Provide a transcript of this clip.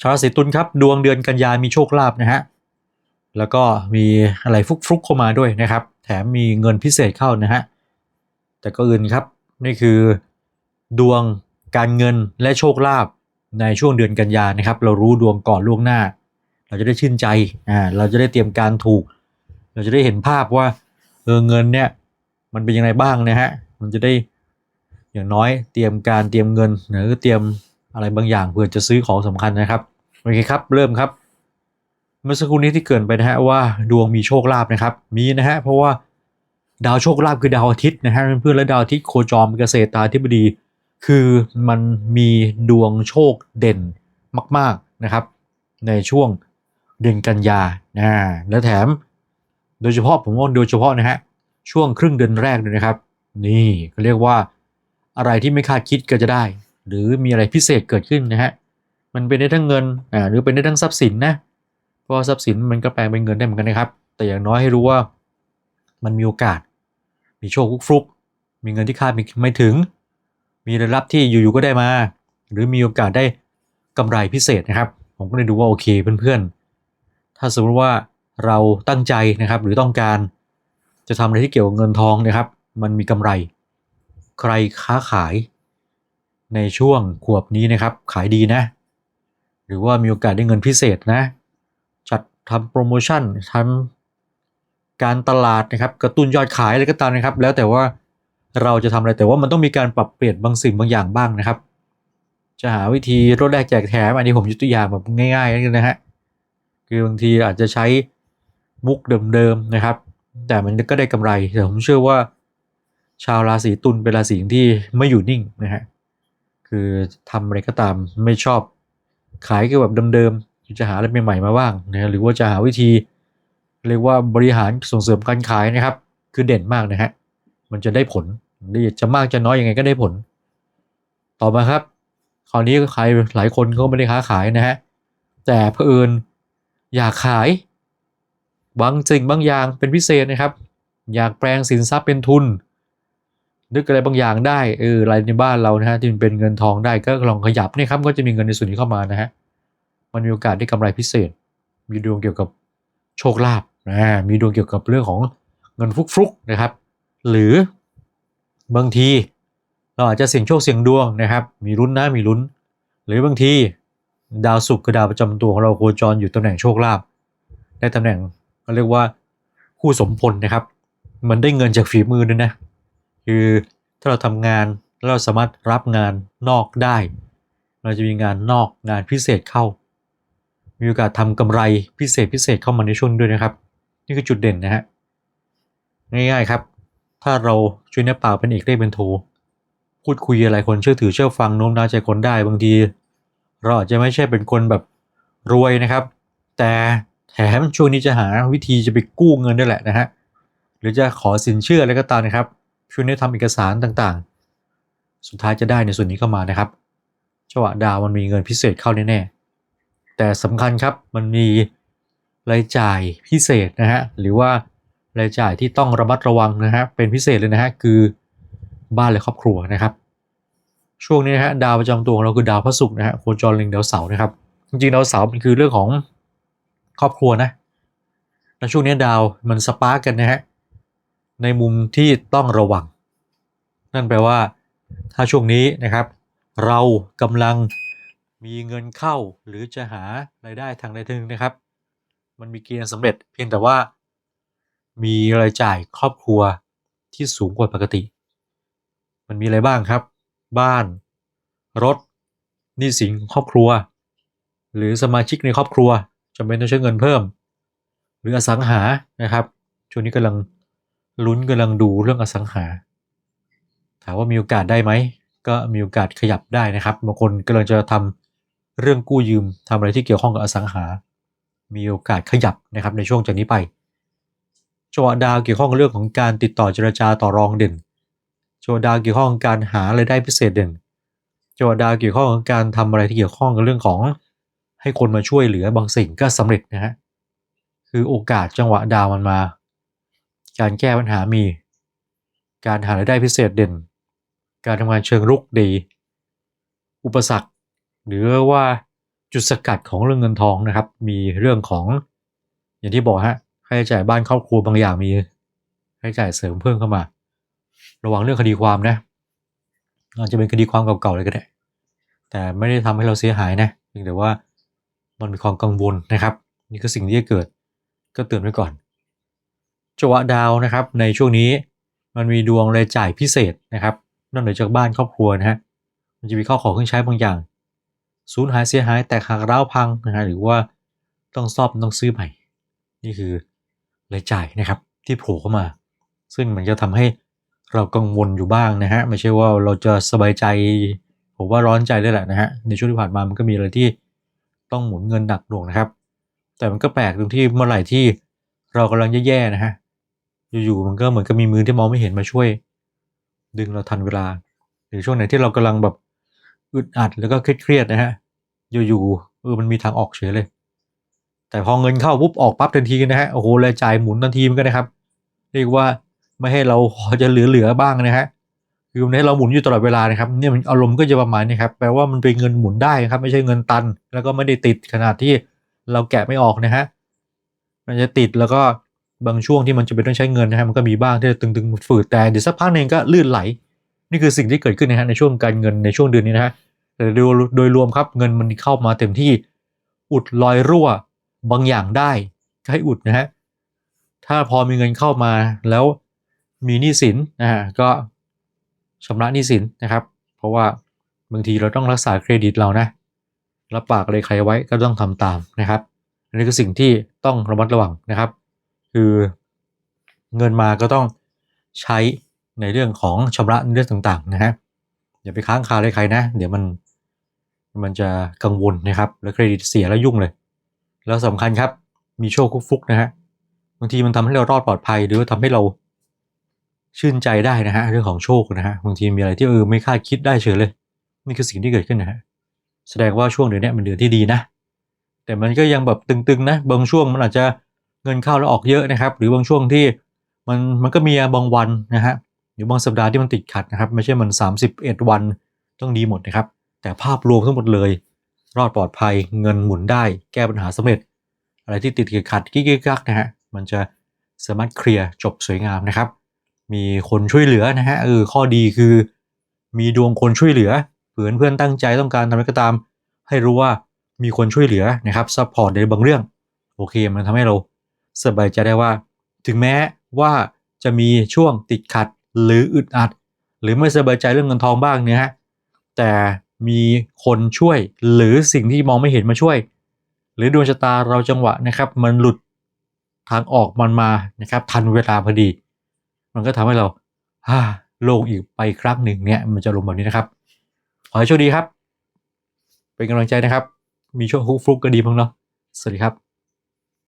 ชาวราศีตุลครับดวงเดือนกันยามีโชคลาภนะฮะแล้วก็มีอะไรฟุกๆเข้ามาด้วยนะครับ แถมมีเงินพิเศษเข้านะฮะแต่ก็อื่นครับนี่คือดวงการเงินและโชคลาภในช่วงเดือนกันยานะครับ เรารู้ดวงก่อนล่วงหน้า เราจะได้ชื่นใจอ่าเราจะได้เตรียมการถูก เราจะได้เห็นภาพว่าเออเงินเนี่ยมันเป็นยังไงบ้างนะฮะมันจะได้อย่างน้อยเตรียมการเตรียมเงินหรือเตรียม อะไรบางอย่างเพื่อจะซื้อของสำคัญนะครับโอเคครับเริ่มครับ เมื่อสักครู่นี้ที่เกินไปนะฮะว่าดวงมีโชคลาภนะครับ มีนะฮะเพราะว่าดาวโชคลาภคือดาวอาทิตย์นะฮะเพื่อนๆและดาวอาทิตย์โคจรเกษตรตาธิบดี คือมันมีดวงโชคเด่นมาก ๆนะครับ ในช่วงเดือนกันยานะและแถม โดยเฉพาะผมว่าโดยเฉพาะนะฮะช่วงครึ่งเดือนแรกเลยนะครับ นี่เขาเรียกว่าอะไรที่ไม่คาดคิดก็จะได้ หรือมีอะไรพิเศษเกิดขึ้นนะฮะมันเป็นได้ทั้งเงินอ่าหรือเป็นได้ทั้งทรัพย์สินนะเพราะทรัพย์สินมันก็แปลงเป็นเงินได้เหมือนกันนะครับ แต่อย่างน้อยให้รู้ว่ามันมีโอกาส มีโชคฟลุกมีเงินที่คาดไม่ถึง มีรายรับที่อยู่ๆก็ได้มา หรือมีโอกาสได้กำไรพิเศษนะครับ ผมก็เลยดูว่าโอเคเพื่อนๆ ถ้าสมมติว่าเราตั้งใจนะครับ หรือต้องการจะทำอะไรที่เกี่ยวกับเงินทองนะครับ มันมีกำไร ใครค้าขาย ในช่วงขวบนี้นะครับ ขายดีนะ หรือว่ามีโอกาสได้เงินพิเศษนะ จัดทำโปรโมชั่นทำการตลาดนะครับ กระตุ้นยอดขายอะไรก็ตามนะครับ แล้วแต่ว่าเราจะทำอะไรแต่ว่ามันต้องมีการปรับเปลี่ยนบางสิ่งบางอย่างบ้างนะครับ จะหาวิธีลดแลกแจกแถมอันนี้ผมยกตัวอย่างแบบง่ายๆนะฮะคือบางทีอาจจะใช้มุกเดิมๆนะครับ แต่มันก็ได้กำไรแต่ผมเชื่อว่า ชาวราศีตุลเป็นราศีที่ไม่อยู่นิ่งนะฮะ คือทำอะไรก็ตามไม่ชอบขายก็แบบเดิมๆจะหาอะไรใหม่ๆมาบ้างนะหรือว่าจะหาวิธี เรียกว่าบริหารส่งเสริมการขายนะครับ คือเด่นมากนะฮะมันจะได้ผลจะมากจะน้อยยังไงก็ได้ผล ต่อมาครับคราวนี้ใครหลายคนก็ไม่ได้ค้าขายนะฮะแต่เพื่อนอยากขายบางสิ่งบางอย่างเป็นพิเศษนะครับ อยากแปลงสินทรัพย์เป็นทุน นึกอะไรบางอย่างได้เอออะไรในบ้านเรานะฮะที่มันเป็นเงินทองได้ก็ลองขยับนี่ครับก็จะมีเงินในส่วนนี้เข้ามานะฮะมันมีโอกาสได้กำไรพิเศษ มีดวงเกี่ยวกับโชคลาภนะมีดวงเกี่ยวกับเรื่องของเงินฟุกๆนะครับ หรือบางทีเราอาจจะเสี่ยงโชคเสี่ยงดวงนะครับ มีลุ้นนะมีลุ้น หรือบางทีดาวศุกร์กับดาวประจำตัวของเราโคจรอยู่ตำแหน่งโชคลาภได้ตำแหน่งเขาเรียกว่าคู่สมพลนะครับ มันได้เงินจากฝีมือด้วยนะ คือถ้าเราทำงานแล้วเราสามารถรับงานนอกได้ เราจะมีงานนอกงานพิเศษเข้า มีโอกาสทำกำไรพิเศษพิเศษเข้ามาในช่วงด้วยนะครับ นี่คือจุดเด่นนะฮะง่ายๆครับ ถ้าเราช่วยเนื้อเปล่าเป็นเอกได้เป็นโทพูดคุยอะไรคนเชื่อถือเชื่อฟังโน้มน้าวใจคนได้บางที เราอาจจะไม่ใช่เป็นคนแบบรวยนะครับ แต่แถมช่วงนี้จะหาวิธีจะไปกู้เงินด้วยแหละนะฮะหรือจะขอสินเชื่ออะไรก็ตามนะครับ ช่วงนี้ทำเอกสารต่างๆ สุดท้ายจะได้ในส่วนนี้เข้ามานะครับจังหวะดาวมันมีเงินพิเศษเข้าแน่ๆแต่สำคัญครับมันมีรายจ่ายพิเศษนะฮะหรือว่ารายจ่ายที่ต้องระมัดระวังนะฮะเป็นพิเศษเลยนะฮะคือบ้านและครอบครัวนะครับ ช่วงนี้นะฮะดาวประจำตัวของเราคือดาวพระศุกร์นะฮะโคจรเล็งดาวเสาร์นะครับ จริงๆดาวเสาร์มันคือเรื่องของครอบครัวนะในช่วงนี้ดาวมันสปาร์กกันนะฮะ ในมุมที่ต้องระวัง นั่นแปลว่า ถ้าช่วงนี้นะครับ เรากำลังมีเงินเข้าหรือจะหารายได้ทางใดทางหนึ่งนะครับ มันมีเกณฑ์สำเร็จเพียงแต่ว่า มีรายจ่ายครอบครัวที่สูงกว่าปกติ มันมีอะไรบ้างครับ บ้าน รถหนี้สินครอบครัว หรือสมาชิกในครอบครัวจำเป็นต้องใช้เงินเพิ่ม หรืออสังหานะครับช่วงนี้กำลัง ลุ้นกำลังดูเรื่องอสังหา ถามว่ามีโอกาสได้ไหม ก็มีโอกาสขยับได้นะครับบางคนกำลังจะทำเรื่องกู้ยืมทำอะไรที่เกี่ยวข้องกับอสังหา มีโอกาสขยับนะครับในช่วงจากนี้ไปจังหวะดาวเกี่ยวข้องกับเรื่องของการติดต่อเจรจาต่อรองเด่นจังหวะดาวเกี่ยวข้องกับการหารายได้พิเศษเด่นจังหวะดาวเกี่ยวข้องกับการทำอะไรที่เกี่ยวข้องกับเรื่องของ ให้คนมาช่วยเหลือบางสิ่งก็สำเร็จนะฮะคือโอกาสจังหวะดาวมันมา การแก้ปัญหามี การหารายได้พิเศษเด่น การทำงานเชิงรุกดี อุปสรรค หรือว่าจุดสกัดของเรื่องเงินทองนะครับ มีเรื่องของอย่างที่บอกฮะค่าใช้จ่ายบ้านครอบครัวบางอย่างมีค่าใช้จ่ายเสริมเพิ่มเข้ามา ระวังเรื่องคดีความนะอาจจะเป็นคดีความเก่าๆเลยก็ได้ แต่ไม่ได้ทำให้เราเสียหายนะเพียงแต่ว่ามันมีความกังวลนะครับ นี่คือสิ่งที่จะเกิดก็เตือนไว้ก่อน จังหวะดาวนะครับ ในช่วงนี้มันมีดวงรายจ่ายพิเศษนะครับนอกเหนือจากบ้านครอบครัวนะฮะมันจะมีข้าวของเครื่องใช้บางอย่างสูญหายเสียหายแตกหักร้าวพังนะฮะหรือว่าต้องซ่อมต้องซื้อใหม่ นี่คือรายจ่ายนะครับที่โผล่เข้ามา ซึ่งมันจะทำให้เรากังวลอยู่บ้างนะฮะไม่ใช่ว่าเราจะสบายใจผมว่าร้อนใจเลยแหละนะฮะในช่วงที่ผ่านมามันก็มีอะไรที่ต้องหมุนเงินหนักหน่วงนะครับ แต่มันก็แปลกตรงที่เมื่อไหร่ที่เรากำลังแย่ๆนะฮะ อยู่ๆมันก็เหมือนกับมีมือที่มองไม่เห็นมาช่วย ดึงเราทันเวลา หรือช่วงไหนที่เรากำลังแบบอึดอัดแล้วก็เครียดๆนะฮะอยู่ๆเออมันมีทางออกเฉยเลย แต่พอเงินเข้าปุ๊บออกปั๊บทันทีนะฮะโอ้โหรายจ่ายหมุนทันทีเหมันก็นะครับ เรียกว่าไม่ให้เราจะเหลือๆบ้างนะฮะคือมันให้เราหมุนอยู่ตลอดเวลานะครับเนี่ยอารมณ์ก็จะประมาณนี้ครับแปลว่ามันเป็นเงินหมุนได้ครับ ไม่ใช่เงินตัน แล้วก็ไม่ได้ติดขนาดที่เราแกะไม่ออกนะฮะมันจะติดแล้วก็ บางช่วงที่มันจะเป็นต้องใช้เงินนะฮะมันก็มีบ้างที่จะตึงๆฝืดแต่เดี๋ยวสักพักหนึ่งก็ลื่นไหล นี่คือสิ่งที่เกิดขึ้นนะฮะในช่วงการเงินในช่วงเดือนนี้นะฮะแต่โดยโดยรวมครับเงินมันเข้ามาเต็มที่อุดรอยรั่วบางอย่างได้ก็ให้อุดนะฮะถ้าพอมีเงินเข้ามาแล้วมีหนี้สินนะฮะก็ชำระหนี้สินนะครับ เพราะว่าบางทีเราต้องรักษาเครดิตเรานะรับปากอะไรใครไว้ก็ต้องทำตามนะครับอันนี้คือสิ่งที่ต้องระมัดระวังนะครับ คือเงินมาก็ต้องใช้ในเรื่องของชำระเรื่องต่างๆนะฮะอย่าไปค้างคาอะไรใครนะ เดี๋ยวมันมันจะกังวลนะครับ แล้วเครดิตเสียแล้วยุ่งเลย แล้วสำคัญครับมีโชคฟุกๆนะฮะบางทีมันทำให้เรารอดปลอดภัย หรือว่าทำให้เราชื่นใจได้นะฮะเรื่องของโชคนะฮะบางทีมีอะไรที่เออไม่คาดคิดได้เฉยเลย นี่คือสิ่งที่เกิดขึ้นนะฮะแสดงว่าช่วงเดือนนี้มันเดือนที่ดีนะ แต่มันก็ยังแบบตึงๆนะบางช่วงมันอาจจะ เงินเข้าแล้วออกเยอะนะครับ หรือบางช่วงที่มันมันก็มีบางวันนะฮะหรือบางสัปดาห์ที่มันติดขัดนะครับ ไม่ใช่มัน 31 วันต้องดีหมดนะครับ แต่ภาพรวมทั้งหมดเลย รอดปลอดภัยเงินหมุนได้ แก้ปัญหาสำเร็จ อะไรที่ติดขัดกิ๊กกักนะฮะมันจะสามารถเคลียร์จบสวยงามนะครับ มีคนช่วยเหลือนะฮะเออข้อดีคือ มีดวงคนช่วยเหลือเผื่อเพื่อนตั้งใจต้องการทำอะไรก็ตาม ให้รู้ว่ามีคนช่วยเหลือนะครับซัพพอร์ตในบางเรื่อง โอเค มันทำให้เรา สบายใจได้ว่า ถึงแม้ว่าจะมีช่วงติดขัดหรืออึดอัด หรือไม่สบายใจเรื่องเงินทองบ้างเนี่ยฮะแต่มีคนช่วยหรือสิ่งที่มองไม่เห็นมาช่วย หรือดวงชะตาเราจังหวะนะครับ มันหลุดทางออกมันมานะครับ ทันเวลาพอดี มันก็ทำให้เราฮ่าโล่งอีกไปครั้งหนึ่งเนี่ยมันจะลงแบบนี้นะครับ ขอให้โชคดีครับ เป็นกำลังใจนะครับ มีช่วงฮุกฟลุกก็ดีบ้งเนาะสวัสดีครับ